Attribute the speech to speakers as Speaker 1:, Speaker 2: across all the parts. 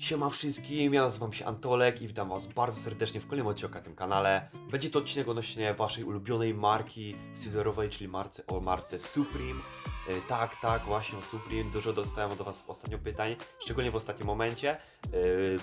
Speaker 1: Siema wszystkim, ja nazywam się Antolek i witam was bardzo serdecznie w kolejnym odcinku na tym kanale. Będzie to odcinek odnośnie waszej ulubionej marki streetwearowej, czyli marce, o marce Supreme. E, tak, tak, właśnie o Supreme. Dużo dostałem od was ostatnio pytań, szczególnie w ostatnim momencie, e,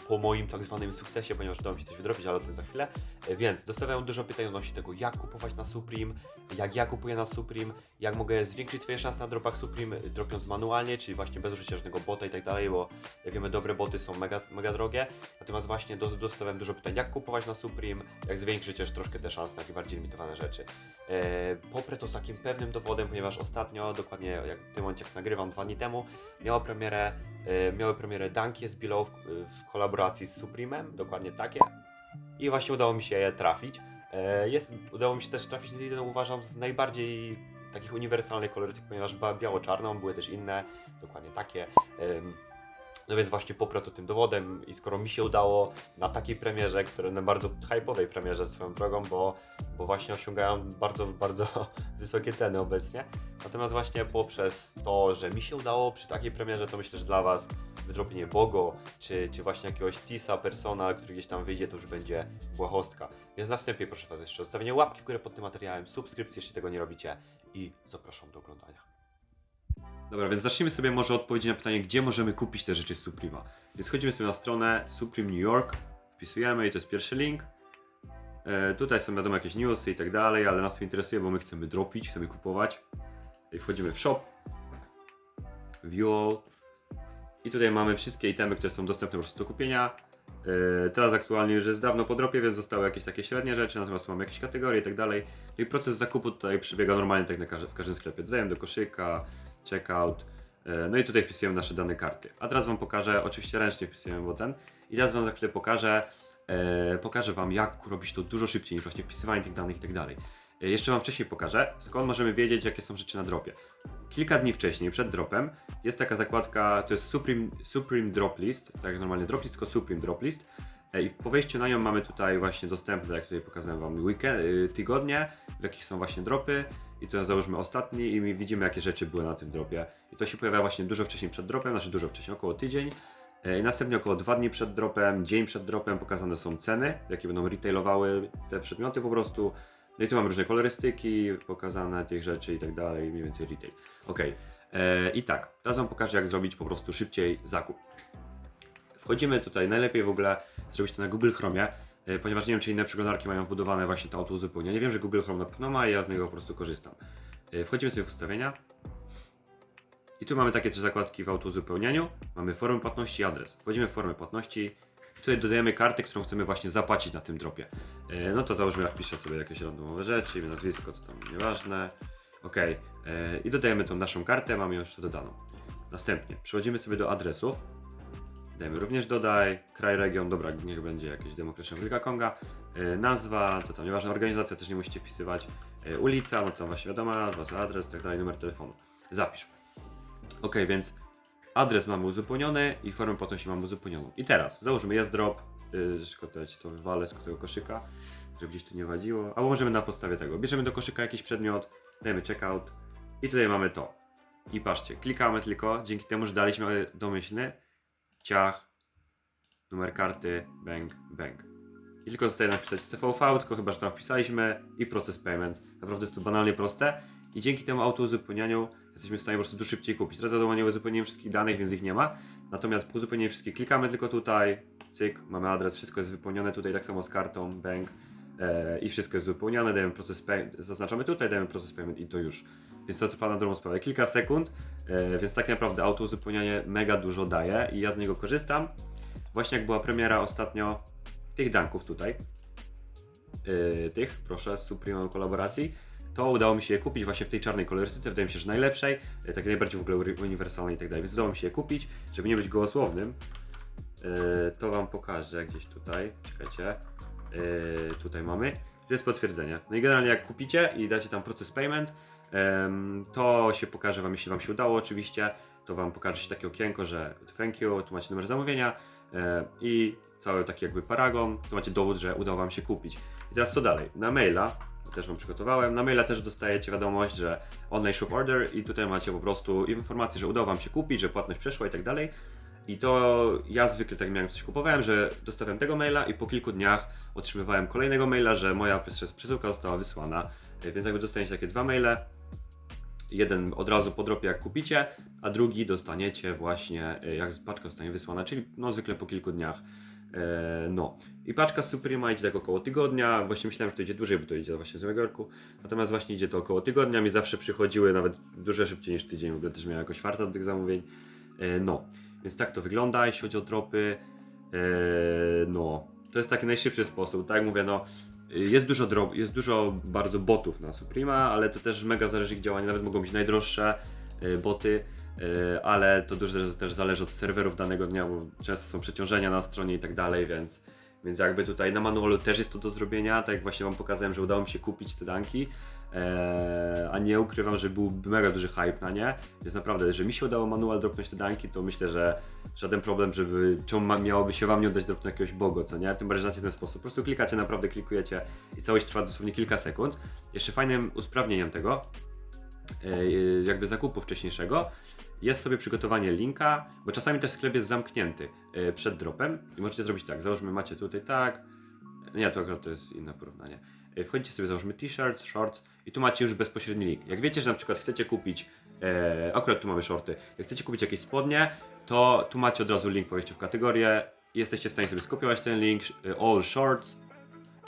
Speaker 1: po moim tak zwanym sukcesie, ponieważ udało mi się coś wydrobić, ale o tym za chwilę. Więc dostawiałem dużo pytań odnośnie tego, jak kupować na Supreme, jak ja kupuję na Supreme, jak mogę zwiększyć swoje szanse na dropach Supreme, dropiąc manualnie, czyli właśnie bez użycia żadnego bota i tak dalej, bo jak wiemy, dobre boty są mega, mega drogie. Natomiast właśnie do, dostałem dużo pytań, jak kupować na Supreme, jak zwiększyć też troszkę te szanse na takie bardziej limitowane rzeczy. E, poprę to z takim pewnym dowodem, ponieważ ostatnio, dokładnie jak w tym momencie jak nagrywam dwa dni temu, miało premierę, e, miały premierę Dunkie z Below w, w kolaboracji z Supremem, dokładnie takie. I właśnie udało mi się je trafić. E, jest, udało mi się też trafić jeden uważam z najbardziej takich uniwersalnych kolorystyk, ponieważ była biało-czarną, były też inne, dokładnie takie. No więc właśnie poprę to tym dowodem i skoro mi się udało na takiej premierze, które na bardzo hype'owej premierze swoją drogą, bo, bo właśnie osiągają bardzo, bardzo wysokie ceny obecnie. Natomiast właśnie poprzez to, że mi się udało przy takiej premierze, to myślę, że dla Was wydrobienie Bogo, czy, czy właśnie jakiegoś Tisa, Persona, który gdzieś tam wyjdzie, to już będzie błahostka. Więc na wstępie proszę Was jeszcze o zostawienie łapki w górę pod tym materiałem, subskrypcji, jeśli tego nie robicie i zapraszam do oglądania. Dobra, więc zacznijmy sobie może od odpowiedzi na pytanie, gdzie możemy kupić te rzeczy z Suprema. Więc chodzimy sobie na stronę Supreme New York, wpisujemy i to jest pierwszy link. E, tutaj są wiadomo jakieś newsy i tak dalej, ale nas to interesuje, bo my chcemy dropić, chcemy kupować. I wchodzimy w shop, view all. I tutaj mamy wszystkie itemy, które są dostępne po prostu do kupienia. E, Teraz aktualnie już jest dawno po dropie, więc zostały jakieś takie średnie rzeczy, natomiast tu mamy jakieś kategorie i tak dalej. No i proces zakupu tutaj przebiega normalnie tak na w każdym sklepie. Dodajemy do koszyka, checkout. e, No i tutaj wpisujemy nasze dane karty. A teraz Wam pokażę, oczywiście ręcznie wpisujemy bo ten. I teraz Wam za chwilę pokażę, e, pokażę Wam jak robić to dużo szybciej niż właśnie wpisywanie tych danych i tak dalej. Jeszcze Wam wcześniej pokażę, skąd możemy wiedzieć, jakie są rzeczy na dropie. Kilka dni wcześniej, przed dropem, jest taka zakładka, to jest Supreme, Supreme Drop List, tak jak normalnie drop list, tylko Supreme Drop List. E, I po wejściu na nią mamy tutaj właśnie dostępne, jak tutaj pokazałem Wam, weekend, y, tygodnie, w jakich są właśnie dropy. I tu załóżmy ostatni i my widzimy, jakie rzeczy były na tym dropie. I to się pojawia właśnie dużo wcześniej przed dropem, znaczy dużo wcześniej, około tydzień. E, I następnie około dwa dni przed dropem, dzień przed dropem pokazane są ceny, jakie będą retailowały te przedmioty po prostu. No i tu mamy różne kolorystyki, pokazane tych rzeczy i tak dalej, mniej więcej retail. Ok, i tak, teraz Wam pokażę, jak zrobić po prostu szybciej zakup. Wchodzimy tutaj, najlepiej w ogóle zrobić to na Google Chromie, e, ponieważ nie wiem, czy inne przeglądarki mają wbudowane właśnie to autouzupełnienie. Wiem, że Google Chrome na pewno ma i ja z niego po prostu korzystam. E, Wchodzimy sobie w ustawienia. I tu mamy takie trzy zakładki w autouzupełnianiu. Mamy formę płatności i adres. Wchodzimy w formę płatności. Tutaj dodajemy kartę, którą chcemy właśnie zapłacić na tym dropie. E, No to załóżmy, ja wpiszę sobie jakieś randomowe rzeczy, imię, nazwisko, co tam nieważne. Ok. E, I dodajemy tą naszą kartę, mamy już to dodaną. Następnie przechodzimy sobie do adresów. Dajemy również dodaj, kraj, region, dobra, niech będzie jakieś Democracia Republika Konga. E, nazwa, to tam nieważna organizacja, też nie musicie wpisywać. E, ulica, no to tam właśnie wiadomo, wasz adres, tak dalej, numer telefonu. Zapisz. Ok, więc adres mamy uzupełniony i formę płatności mamy uzupełnioną. I teraz załóżmy jest drop, yy, szkoda ja to wywalę z tego koszyka, żeby gdzieś tu nie wadziło. Albo możemy na podstawie tego. Bierzemy do koszyka jakiś przedmiot, dajemy checkout i tutaj mamy to. I patrzcie, klikamy tylko, dzięki temu, że daliśmy domyślny, ciach, numer karty, bang, bang. I tylko zostaje napisać CVV, tylko chyba, że tam wpisaliśmy i proces payment. Naprawdę jest to banalnie proste i dzięki temu autouzupełnianiu jesteśmy w stanie po prostu dużo szybciej kupić. Teraz wiadomo, nie uzupełniłem wszystkich danych, więc ich nie ma. Natomiast po uzupełnieniu wszystkich klikamy tylko tutaj, cyk, mamy adres, wszystko jest wypełnione tutaj, tak samo z kartą, bank e, i wszystko jest wypełnione, dajemy proces payment, zaznaczamy tutaj, dajemy proces payment i to już. Więc to co Pana drugą sprawę, kilka sekund, e, więc tak naprawdę autouzupełnianie mega dużo daje i ja z niego korzystam. Właśnie jak była premiera ostatnio tych danków tutaj, yy, tych, proszę, z Supreme kolaboracji, to udało mi się je kupić właśnie w tej czarnej kolorystyce, wydaje mi się, że najlepszej, takiej najbardziej w ogóle uni- uniwersalnej i tak dalej, więc udało mi się je kupić, żeby nie być gołosłownym, to Wam pokażę gdzieś tutaj, czekajcie, yy, tutaj mamy, to jest potwierdzenie. No i generalnie jak kupicie i dacie tam proces payment, em, to się pokaże Wam, jeśli Wam się udało oczywiście, to Wam pokaże się takie okienko, że thank you, tu macie numer zamówienia e, i cały taki jakby paragon, tu macie dowód, że udało Wam się kupić. I teraz co dalej? Na maila, też Wam przygotowałem, na maila też dostajecie wiadomość, że online shop order i tutaj macie po prostu informację, że udało Wam się kupić, że płatność przeszła i tak dalej. I to ja zwykle tak miałem, coś kupowałem, że dostawałem tego maila i po kilku dniach otrzymywałem kolejnego maila, że moja przes- przesyłka została wysłana. E, Więc jakby dostaniecie takie dwa maile. Jeden od razu po dropie jak kupicie, a drugi dostaniecie właśnie e, jak paczka zostanie wysłana, czyli no zwykle po kilku dniach. E, no. I paczka z Suprema idzie tak około tygodnia. Właśnie myślałem, że to idzie dłużej, bo to idzie właśnie z Nowego Jorku. Natomiast właśnie idzie to około tygodnia. Mi zawsze przychodziły nawet dużo szybciej niż tydzień. W ogóle też miałem jakoś farta do tych zamówień. No. Więc tak to wygląda, jeśli chodzi o tropy. E, no. To jest taki najszybszy sposób. Tak jak mówię, no. Jest dużo, jest dużo bardzo botów na Suprema, ale to też mega zależy ich działanie. Nawet mogą być najdroższe e, boty, e, ale to dużo też zależy od serwerów danego dnia, bo często są przeciążenia na stronie i tak dalej, więc, więc jakby tutaj na manualu też jest to do zrobienia. Tak jak właśnie Wam pokazałem, że udało mi się kupić te danki, e, a nie ukrywam, że był mega duży hype na nie, więc naprawdę, że mi się udało manual dropnąć te danki, to myślę, że żaden problem, żeby czemu miałoby się Wam nie udać dropnąć jakiegoś bogo, co nie? Tym bardziej znacie ten sposób. Po prostu klikacie, naprawdę klikujecie i całość trwa dosłownie kilka sekund. Jeszcze fajnym usprawnieniem tego, e, jakby zakupu wcześniejszego, jest sobie przygotowanie linka, bo czasami też sklep jest zamknięty e, przed dropem i możecie zrobić tak, załóżmy macie tutaj tak, nie, to akurat to jest inne porównanie. E, Wchodzicie sobie, załóżmy t-shirts, shorts i tu macie już bezpośredni link. Jak wiecie, że na przykład chcecie kupić, e, akurat tu mamy shorty, jak chcecie kupić jakieś spodnie, to tu macie od razu link po wejściu w kategorię jesteście w stanie sobie skopiować ten link, e, all shorts,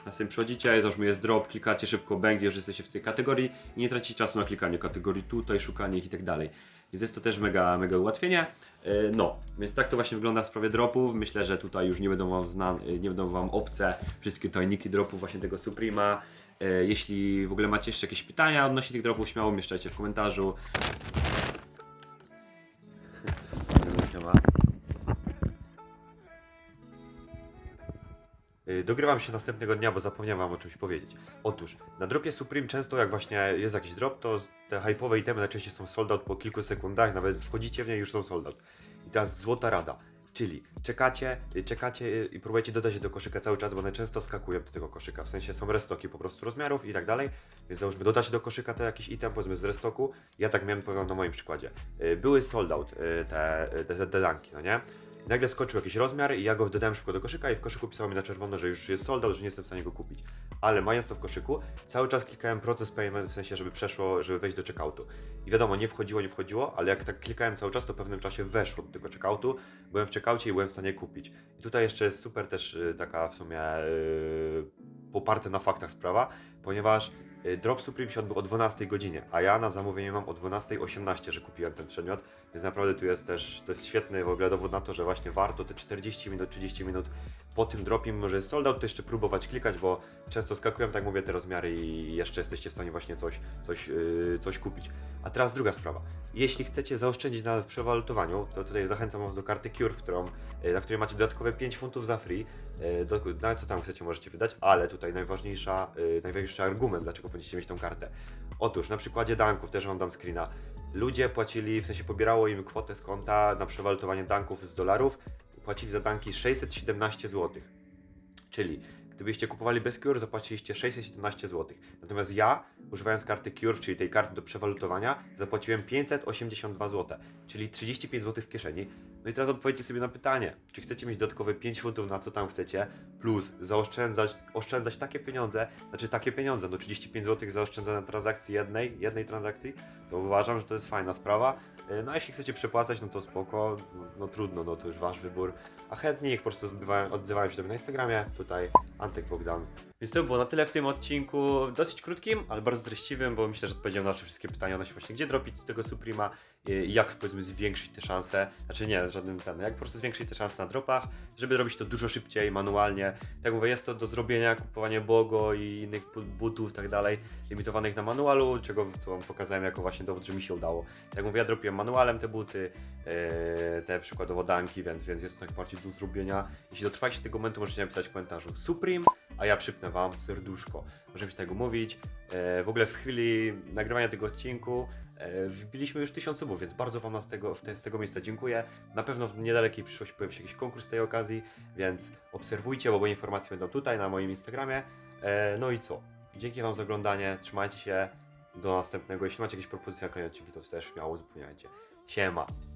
Speaker 1: Następnie przychodzicie, załóżmy jest drop, klikacie szybko bang, już jesteście w tej kategorii i nie tracicie czasu na klikanie kategorii tutaj, szukanie ich i tak dalej. Więc jest to też mega, mega ułatwienie. E, No, więc tak to właśnie wygląda w sprawie dropów. Myślę, że tutaj już nie będą wam znan, e, nie będą wam obce wszystkie tajniki dropów właśnie tego Suprema. E, Jeśli w ogóle macie jeszcze jakieś pytania odnośnie tych dropów, śmiało umieszczajcie w komentarzu. Dogrywam się następnego dnia, bo zapomniałem wam o czymś powiedzieć. Otóż, na dropie Supreme często jak właśnie jest jakiś drop, to te hype'owe itemy najczęściej są sold out po kilku sekundach, nawet wchodzicie w nie już są sold out. I teraz złota rada, czyli czekacie, czekacie i próbujecie dodać je do koszyka cały czas, bo one często skakują do tego koszyka, w sensie są restoki po prostu rozmiarów i tak dalej, więc załóżmy dodać do koszyka to jakiś item, powiedzmy z restoku, ja tak miałem, powiem na moim przykładzie, Y, były sold out y, te, te, te, te danki, no nie? Nagle skoczył jakiś rozmiar i ja go dodałem szybko do koszyka i w koszyku pisało mi na czerwono, że już jest sold out, że nie jestem w stanie go kupić. Ale mając to w koszyku, cały czas klikałem proces payment, w sensie, żeby przeszło, żeby wejść do checkoutu. I wiadomo, nie wchodziło, nie wchodziło, ale jak tak klikałem cały czas, to w pewnym czasie weszło do tego checkoutu, byłem w checkoucie i byłem w stanie kupić. I tutaj jeszcze jest super też y, taka w sumie yy, poparta na faktach sprawa, ponieważ Drop Supreme się odbył o 12 godzinie, a ja na zamówienie mam o 12.18, że kupiłem ten przedmiot, więc naprawdę tu jest też, to jest świetny w ogóle dowód na to, że właśnie warto te 40 minut, 30 minut po tym dropie, mimo że jest sold out, to jeszcze próbować klikać, bo często skakują, tak mówię, te rozmiary i jeszcze jesteście w stanie właśnie coś, coś, yy, coś kupić. A teraz druga sprawa. Jeśli chcecie zaoszczędzić na przewalutowaniu, to tutaj zachęcam Was do karty Cure, którą, yy, na której macie dodatkowe 5 funtów za free. Yy, do, na co tam chcecie możecie wydać, ale tutaj najważniejsza, yy, najważniejszy argument, dlaczego powinniście mieć tą kartę. Otóż na przykładzie danków, też Wam dam screena, ludzie płacili, w sensie pobierało im kwotę z konta na przewalutowanie danków z dolarów, płacili za danki 617 zł. Czyli gdybyście kupowali bez Cure, zapłaciliście 617 zł. Natomiast ja, używając karty Cure, czyli tej karty do przewalutowania, zapłaciłem 582 zł, czyli 35 zł w kieszeni. No i teraz odpowiedzcie sobie na pytanie, czy chcecie mieć dodatkowe 5 funtów na co tam chcecie, plus zaoszczędzać oszczędzać takie pieniądze, znaczy takie pieniądze, no 35 zł zaoszczędzone na transakcji jednej, jednej transakcji, to uważam, że to jest fajna sprawa. E, No a jeśli chcecie przepłacać, no to spoko, no, no trudno, no to już wasz wybór. A chętnie ich po prostu odzywają się do mnie na Instagramie, tutaj Antek Bogdan. Więc to było na tyle w tym odcinku, dosyć krótkim, ale bardzo treściwym, bo myślę, że odpowiedziałem na wszystkie pytania odnośnie właśnie gdzie dropić tego Suprema jak powiedzmy zwiększyć te szanse, znaczy nie, żadnym ten, jak po prostu zwiększyć te szanse na dropach, żeby robić to dużo szybciej, manualnie. Tak mówię, jest to do zrobienia, kupowanie Bogo i innych bu- butów i tak dalej, limitowanych na manualu, czego co wam pokazałem jako właśnie dowód, że mi się udało. Tak mówię, ja dropiłem manualem te buty, e, te przykładowo danki, więc, więc jest to tak bardziej do zrobienia. Jeśli dotrwaliście do tego momentu, możecie napisać w komentarzu Supreme, a ja przypnę wam serduszko. Możemy się tego mówić. E, w ogóle w chwili nagrywania tego odcinku e, wbiliśmy już 1000 subów, więc bardzo wam z tego, te, z tego miejsca dziękuję. Na pewno w niedalekiej przyszłości pojawi się jakiś konkurs z tej okazji, więc obserwujcie, bo informacje będą tutaj na moim Instagramie. E, no i co? Dzięki wam za oglądanie, trzymajcie się. Do następnego. Jeśli macie jakieś propozycje na kolejne odcinki, to też śmiało uzupełniajcie. Siema!